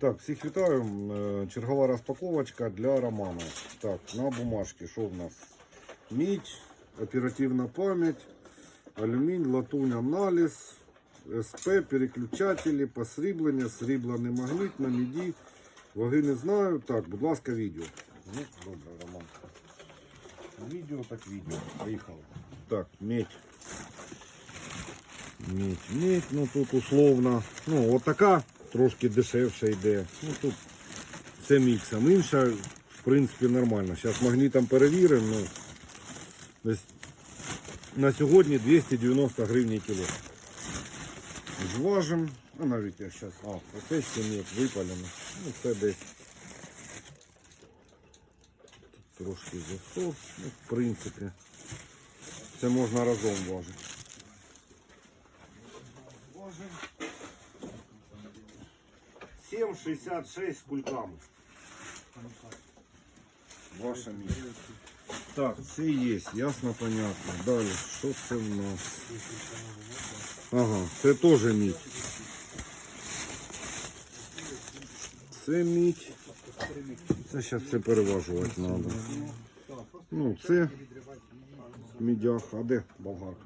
Так, всіх вітаю. Е, Чергова розпаковочка для Романа. Так, на бумажці, що в нас? Мідь, оперативна пам'ять, алюмінь, латунь, аналіз, СП, переключателі, посріблення, сріблений магніт на міді. Ваги не знаю. Так, будь ласка, відео. Ну, добре, Роман. Відео так відео. Поїхали. Так, медь. Медь, медь, ну тут условно. Ну, от така трошки дешевше йде. Ну тут це міксом. Інша, в принципі, нормально. Зараз магнітом перевіримо. Ну, на сьогодні 290 гривень кіло. Зважимо. Ну навіть я зараз. А, оце ще нет, випалено. Ну це десь. Тут трошки засос. Ну, в принципі. Це можна разом важити. Важимо. 7,66 з кульками. Ваша місць. Так, це є, ясно, понятно. Далі, що це в нас? Ага, це теж мідь. Це мідь. Це зараз все переважувати треба. Ну, це мідях. А де болгарка?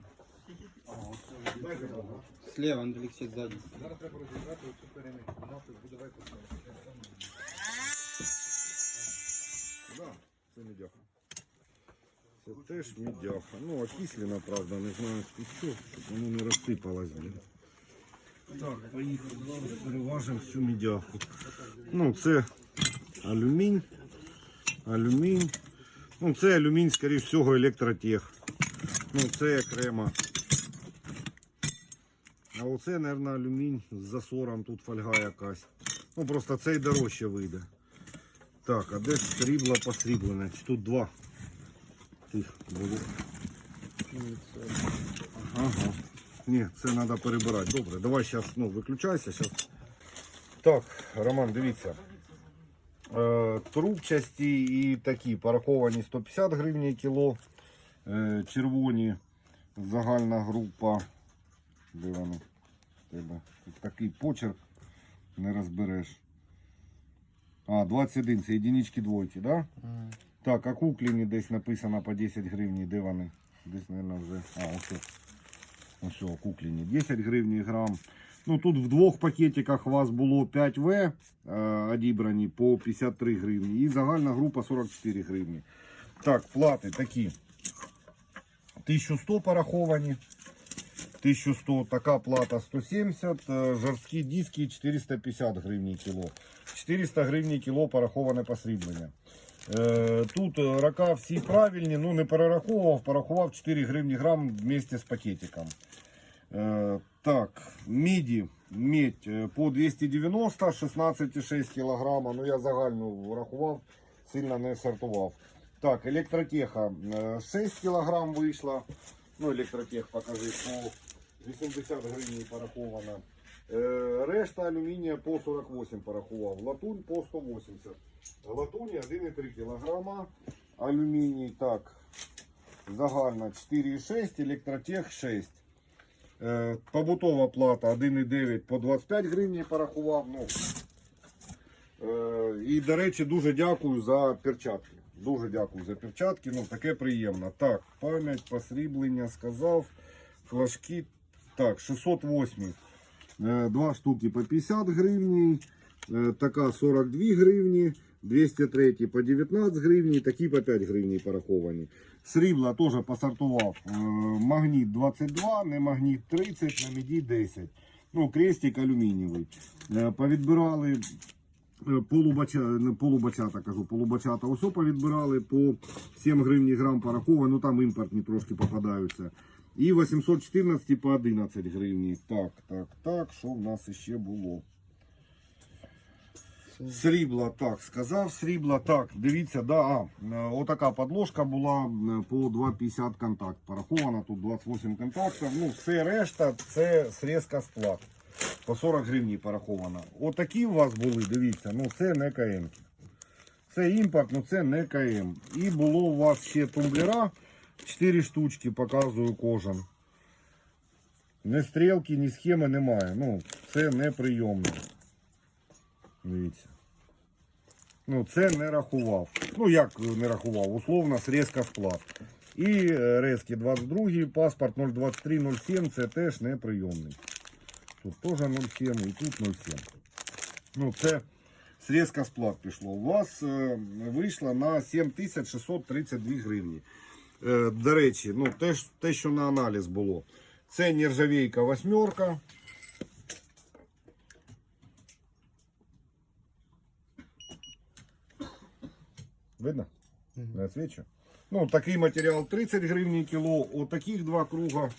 Слева, Андрей Алексей, сзади. Да, це мідяха. Це теж мідяха. Ну, окислена, правда, не знаю скільки, щоб воно не розсипалось, блін. Так, поїхали. Зараз переважимо всю мідяху. Ну, це алюмінь. Алюмінь. Ну, це алюмінь, скоріш всього, електротех. Ну, це окремо. А оце, мабуть, алюмінь з засором, тут фольга якась. Ну, просто цей дорожче вийде. Так, а де срібло посріблене? Чи тут два? Тих було. Ага. Ні, це треба перебирати. Добре, давай зараз ну, виключайся. Зараз. Так, Роман, дивіться. Е, трубчасті і такі пораховані 150 гривень кіло. Е, червоні загальна група. Де воно? Тебе? Тут такий почерк не розбереш. А, 21, це єдинички двойки, да? Так, а кукліні десь написано по 10 гривень, де вони? Десь, мабуть, вже. А, ось. Ось, о, кукліні. 10 гривень грам. Ну тут в двох пакетиках у вас було 5В е, одібрані по 53 гривні. І загальна група 44 гривні. Так, плати такі. 1100 пораховані. 1100, така плата 170, е, жорсткі диски 450 гривень кіло. 400 гривень кіло пораховане посріблення. Е, Тут е, рака всі правильні, ну не перераховував, порахував 4 гривні грам вместе з пакетиком. Так, міді, медь по 290, 16,6 кг. Ну я загальну рахував, сильно не сортував. Так, електротеха е, 6 кг вийшла. Ну, електротех покажи, по 80 гривень порахована. Е, Решта алюмінія по 48 порахував. Латунь по 180. Латуні 1,3 кг. Алюміній так. Загальна 4,6, електротех 6. Е, Побутова плата 1,9 по 25 гривень порахував. Ну, е, і, до речі, дуже дякую за перчатки. Дуже дякую за перчатки. Ну, таке приємно. Так, пам'ять, посріблення сказав. Флажки. Так, 608. Е, Два штуки по 50 гривень. Така 42 гривні. 203 по 19 гривень, такі по 5 гривень пораховані. Срібла теж посортував. Е, Магніт 22, не магніт 30, на міді 10. Ну, крестик алюмінієвий. Е, Повідбирали полубача, полубачата, кажу, полубачата. Ось повідбирали по 7 гривень грам пораховані, ну там імпортні трошки попадаються. І 814 по 11 гривень. Так, так, так, що в нас ще було? Срібла, так, сказав срібла. Так, дивіться, да, а, е, отака подложка була по 2,50 контакт. Порахована, тут 28 контактів. Ну, все решта це срезка з плат. По 40 гривень порахована. Отакі у вас були, дивіться, ну це не КМ. Це імпорт, ну це не КМ. І було у вас ще тумблера. 4 штучки, показую кожен. Ні стрілки, ні схеми немає. Ну, це неприйомно. Дивіться. Ну, це не рахував. Ну, як не рахував? Условно, срезка сплат. І е, резки 22, паспорт 02307, це теж неприйомний. Тут теж 07 і тут 07. Ну, це срезка сплат пішло. У вас е, вийшло на 7632 гривні. Е, до речі, ну, те, те, що на аналіз було. Це нержавейка восьмерка. Видно? Не отвечу. Ну, такий матеріал 30 гривень кіло, отаких два круга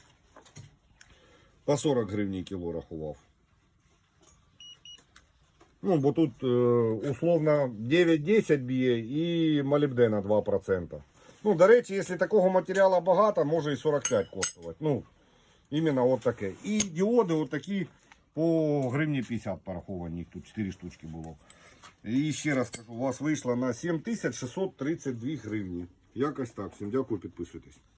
по 40 гривень кіло рахував. Ну, бо тут е, условно 9-10 б'є і молібдена 2%. Ну, до речі, якщо такого матеріалу багато, може і 45 коштувати. Ну, іменно от таке. І діоди от такі по гривні 50 пораховані, тут 4 штучки було. І ще раз кажу, у вас вийшло на 7632 гривні. Якось так. Всім дякую, підписуйтесь.